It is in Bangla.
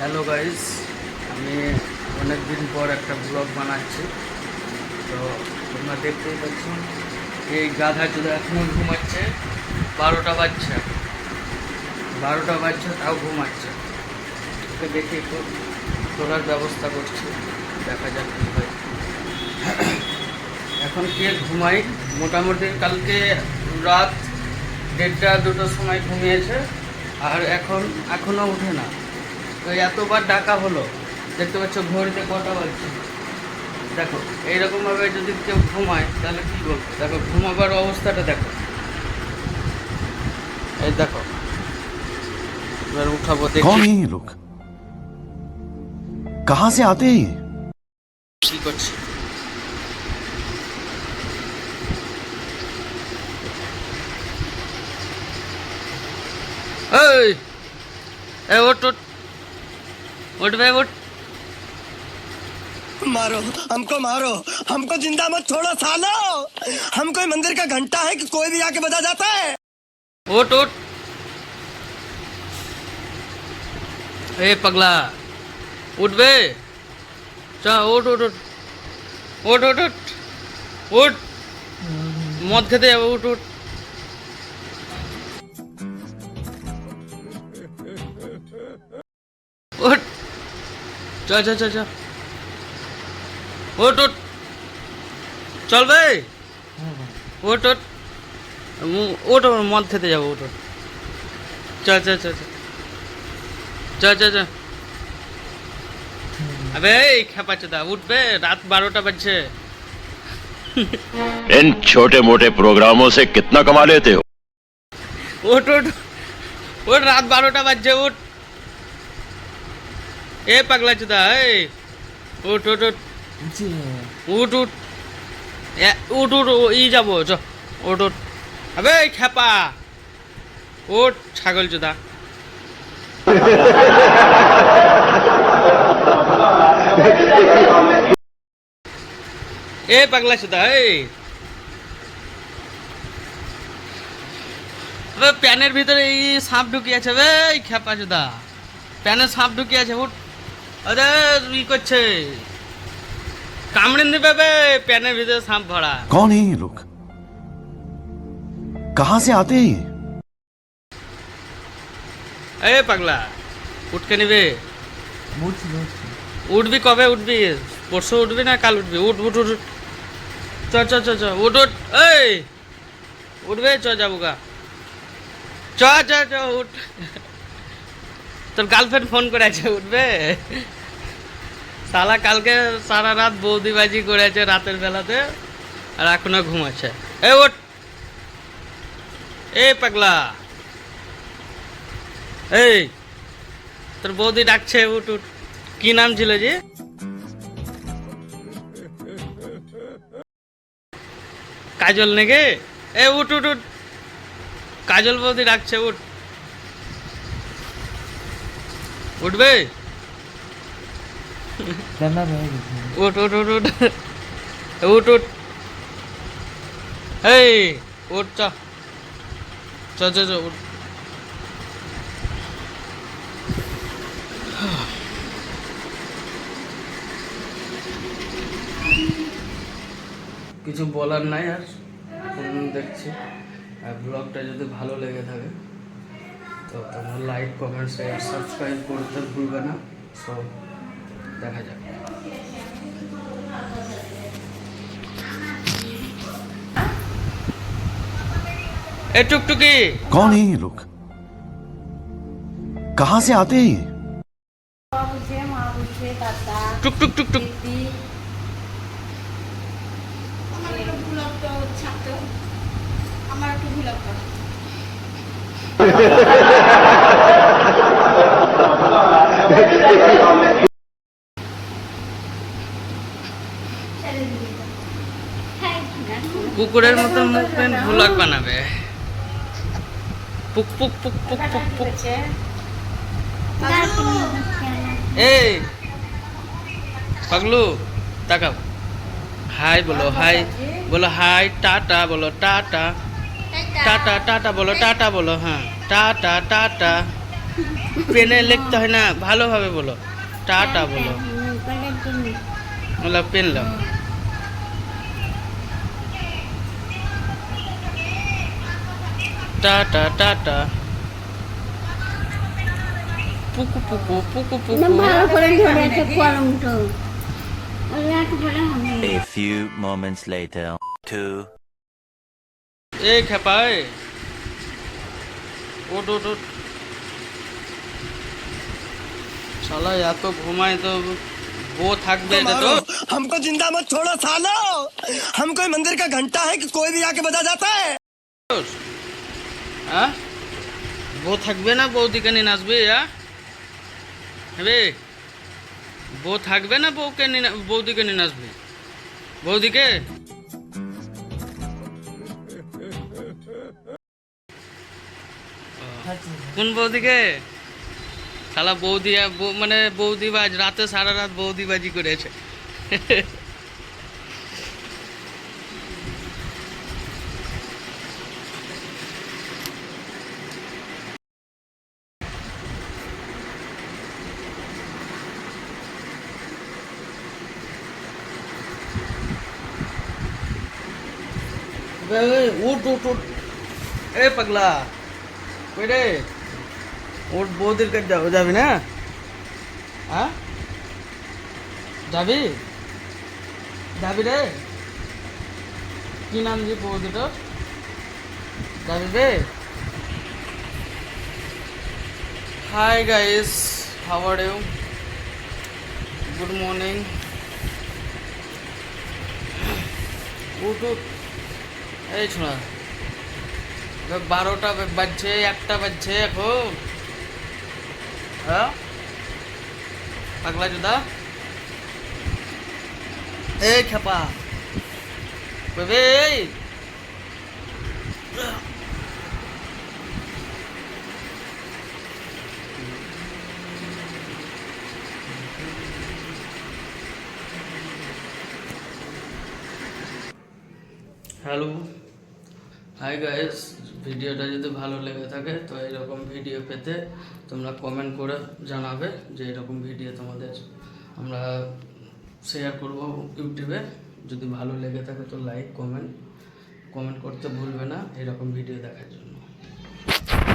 হ্যালো গাইস আমি অনেক দিন পর একটা ব্লগ বানাচ্ছি। তো তোমরা দেখতেই পাচ্ছ, এই গাধা চুদা এখনও ঘুমাচ্ছে। বারোটা বাজছে। বারোটা বাজছে, তাও ঘুমাচ্ছে। ওকে দেখে একটু তোলার ব্যবস্থা করছি। দেখা যাক কী হয়। এখন কে ঘুমাই? মোটামুটি কালকে রাত দেড়টা দুটোর সময় ঘুমিয়েছে। আর এখন এখনও উঠে না। তো এতবার ডাকা হলো দেখতে পাচ্ছ ঘড়িতে কটা বাজছে। দেখো এইরকমভাবে যদি কেউ ঘুমায় তাহলে কী বলব? দেখো ঘুমাবার অবস্থাটা দেখো। এই দেখো এবার উঠাবো লোক কাহা সে আতে কি করছে? এই ওট ওট ওট বে ওট मारो हमको मारो हमको जिंदा मत छोड़ो सालो हम कोई मंदिर का घंटा है कि कोई भी आके बजा जाता है ওট ওট এ পাগলা উঠবে চা ওট ওট ওট ওট ওট ওট ওট মদ খেতে যাবে উঠ উঠ চ চ চ চ ওট ওট চল বে ওট ওট উম, ওট ওট, মদ খেতে যাবো ওট ওট চ চ চ চ চ চ চ আবে এই খেপা চোদা উঠবে রাত বারোটা বাজছে इन छोटे मोटे प्रोग्रामों से कितना कमा लेते हो ওঠ ওঠ ওঠ রাত বারোটা বাজছে উঠ এ পাগলা চুদা এই। উঠ উঠ উঠ। উঠ উঠ। উঠ উঠ ও, ই যাব চ। উঠ উঠ। আবে খেপা ওঠ ছাগল চুদা। এ পাগলা চুদা এই। প্যানের ভিতরে এই সাপ ঢুকিয়ে আছে বে খেপা চুদা। প্যানে সাপ ঢুকিয়ে আছে উঠ। আরে ই করছে কামড়ে নেবে বে প্যানের ভিতরে সাপ ভরা कौन है ये लोग कहां से आते हैं ये এ পাগলা উঠকে নিবে উঠবি কবে উঠবি পরশু উঠবি না কাল উঠবি উঠ উঠ উঠ উঠ। চ চ চ চ উঠ উঠ এই উঠবে চ যাবো গা চ চ চ উঠ তোর গার্লফ্রেন্ড ফোন করে আছে উঠবে? সালা কালকে সারা রাত বৌদিবাজি করেছে রাতের বেলাতে, আর এখনও ঘুমাচ্ছে। এ ওঠ। এ পাগলা। এই, তোর বৌদি ডাকছে, উঠ উঠ। কি নাম ছিল যে? কাজল নেগে এ, উঠ উঠ উঠ। কাজল বৌদি ডাকছে, উঠ। উঠবে উঠ উঠ উঠ উঠ। উঠ উঠ। এই উঠ চ। চ চ উঠ। কিছু বলার নাই আর দেখছি। আর ব্লগটা যদি ভালো লেগে থাকে। তো তোমরা লাইক কমেন্ট শেয়ার সাবস্ক্রাইব করতে ভুলবে না সব দেখা যাক এ টুকটুকি कौन है ये लोग कहां से आते हैं ये বাবা বুঝে মা বুঝে দাদা টুক টুক টুক টুক দিদি আমার একটু ভুলক্ত ছাত্র আমার একটু ভুলক্ত কুকুরের মতন মুভমেন্ট ভুলাক বানাবে। পুক পুক পুক পুক পুক পুক। এই, পাগলু, তাকাও। হাই বলো হাই বলো হাই, টাটা, বলো টাটা। টাটা টাটা বলো টাটা বলো হ্যাঁ। Tata tata. পেনে লিখতে হয় না ভালোভাবে বলো। টাটা বলো। বলো পেনলাম টাটা টাটা। পুকু পুকু পুকু পুকু। ভালো করে ধরেছে কলমটা A few moments later. Two. এ খেপা এ ওট ওট ওট শালা এত ঘুমায় তো বউ থাকবে এটা তো मारो हमको जिंदा मत छोड़ो सालो हम कोई मंदिर का घंटा है कि कोई भी आके बजा जाता है হ্যাঁ বউ থাকবে না বৌদিকে নিয়ে নাচবে হ্যাঁ হবে বউ থাকবে না বউকে নিয়ে না- বৌদিকে নিয়ে নাচবে বৌদিকে কোন বৌদিকে? শালা বৌদি মানে বৌদি বাজ রাতে সারা রাত বৌদি বাজি করেছে। উঠ উঠ উঠ। এ পাগলা, কই রে? ওর বৌদির কাছে যাব না? হ্যাঁ? যাবি? যাবি রে? কি নাম যে বৌদিটার? যাবি রে? Hi guys how you good morning উঠ। এই শোনা, বারোটা বাজছে, একটা বাজছে এখন। হ্যাঁ পাগলা জুদা এই খেপা কইবে এই হ্যালো হাই গাইস ভিডিওটা যদি ভালো লেগে থাকে, তো এরকম ভিডিও পেতে তোমরা কমেন্ট করে জানাবে যে এরকম ভিডিও তোমাদের আমরা শেয়ার করব ইউটিউবে। যদি ভালো লেগে থাকে তো লাইক কমেন্ট কমেন্ট করতে ভুলবে না, এরকম ভিডিও দেখার জন্য।